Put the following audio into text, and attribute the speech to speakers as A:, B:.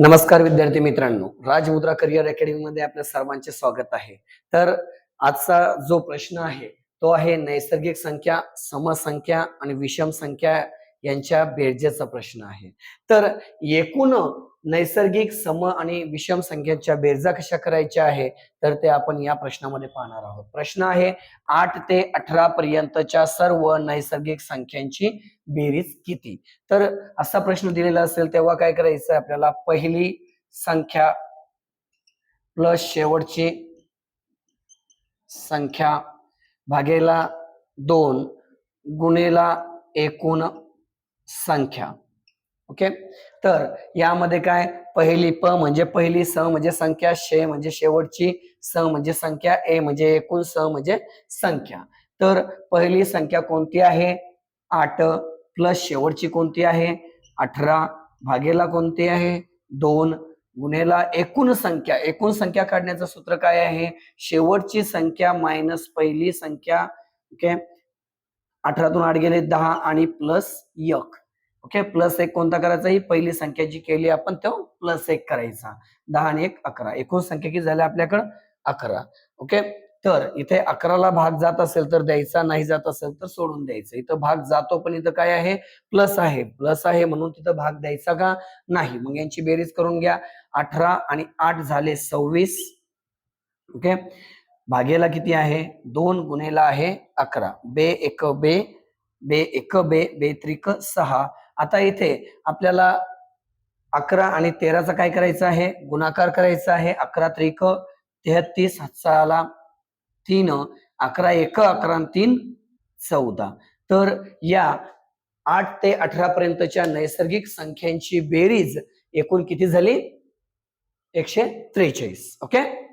A: नमस्कार विद्यार्थी मित्रांनो राजमुद्रा करिअर अकॅडमी मध्ये आपल्या सर्वांचे स्वागत आहे. तर आजचा जो प्रश्न आहे तो आहे नैसर्गिक संख्या समसंख्या आणि विषम संख्या यांच्या बेरजेचा प्रश्न आहे. तर एकूण नैसर्गिक सम आणि विषम संख्यांच्या बेरजा कशा करायच्या आहे? तर ते आपण या प्रश्नामध्ये पाहणार आहोत. प्रश्न आहे आठ ते अठरा पर्यंतच्या सर्व नैसर्गिक संख्यांची बेरीज किती? तर असा प्रश्न दिलेला असेल तेव्हा काय करायचं? आपल्याला पहिली संख्या प्लस शेवटची संख्या भागेला दोन गुणेला एकूण संख्या. ओके? तर यामध्ये काय? पहिली प म्हणजे पहिली स म्हणजे संख्या शे म्हणजे शेवटची स म्हणजे संख्या ए म्हणजे एकूण स म्हणजे संख्या. तर पहिली संख्या कोणती आहे? आठ प्लस शेवटची कोणती आहे? अठरा भागेला कोणती आहे? दोन गुन्हेला एकूण संख्या. एकूण संख्या काढण्याचं सूत्र काय आहे? शेवटची संख्या मायनस पहिली संख्या. ओके? अठरातून आठ गेले दहा आणि प्लस एक. ओके प्लस एक कोणता करायचा? ही पहिली संख्या जी केली आपण तो प्लस एक करायचा. दहा आणि एक अकरा. एकूण संख्या किती झाल्या आपल्याकडं? अकरा. ओके तर इथे अकराला भाग जात असेल तर द्यायचा नाही जात असेल तर सोडून द्यायचं. इथं भाग जातो पण इथं काय आहे? प्लस आहे. प्लस आहे म्हणून तिथं भाग द्यायचा का? नाही. मग यांची बेरीज करून घ्या. अठरा आणि आठ झाले सव्वीस. ओके भागेला किती आहे? दोन गुन्हेला आहे अकरा. बे एक बे. बे एक बे. बे त्रिक सहा. आता इथे आपल्याला अकरा आणि तेराचा काय करायचं आहे? गुणाकार करायचा आहे. अकरा त्रिक तेहतीस हातसाला तीन अकरा एक अकरा तीन चौदा. तर या आठ ते अठरा पर्यंतच्या नैसर्गिक संख्यांची बेरीज एकूण किती झाली? एकशे त्रेचाळीस. ओके?